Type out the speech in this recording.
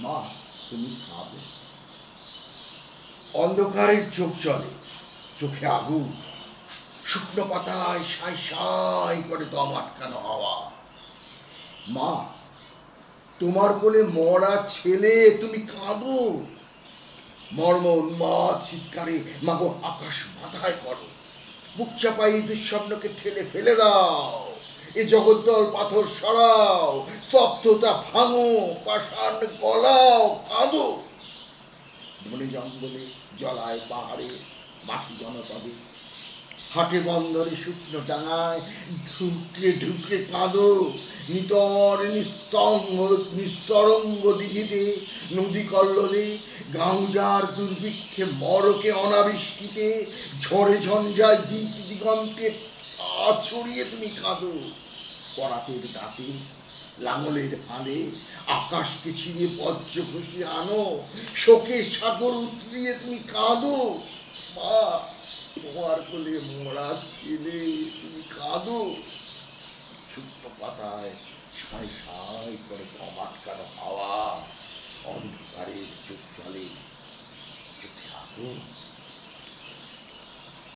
মা তুমি খাবে। অন্ধকারের চোখ চলে, চোখে আগুন। শুকনো পাতায় সাই সাই করে দম আটকানো হাওয়া। মা, তোমার কোলে মরা ছেলে, তুমি কাঁদো। মর্ম উন্মাদ চিৎকারে, মাগো আকাশ মাথায় করো বুক চাপাই দুঃস্বপ্নকে ঠেলে ফেলে দাও। এ জগদ্দল পাথর সরাও, স্তব্ধতা ভাঙো, পাষাণ গলাও, কাঁদো। বনে জঙ্গলে, জলায় পাহাড়ে, মাটি জনপদে, হাটে বন্দরে শুকনো ডাঙায়, ঢুকরে ঢুকরে কাঁদো। নিতর নিস্তঙ্গ নিস্তরঙ্গ দিঘিতে, নদী কল্লোলে, গাউজার দুর্ভিক্ষে, মরকে অনাবৃষ্টিতে, ঝড়ে ঝঞ্ঝায় দিক দিগন্তে ছড়িয়ে তুমি কাঁদো। করাতের দাঁতে, লাঙলের ফাঁদে, আকাশকে ছিঁড়ে বজ্র খুশি আনো শোকের সাগর উতরিয়ে তুমি কাঁদো। মা, তোমার কোলে মোড়া ছেলে, তুমি কাঁদো। শুকনো পাতায় সাই সাই করে দম আটকানো হাওয়া, অন্ধকারের চোখ জলে, চোখে আগুন।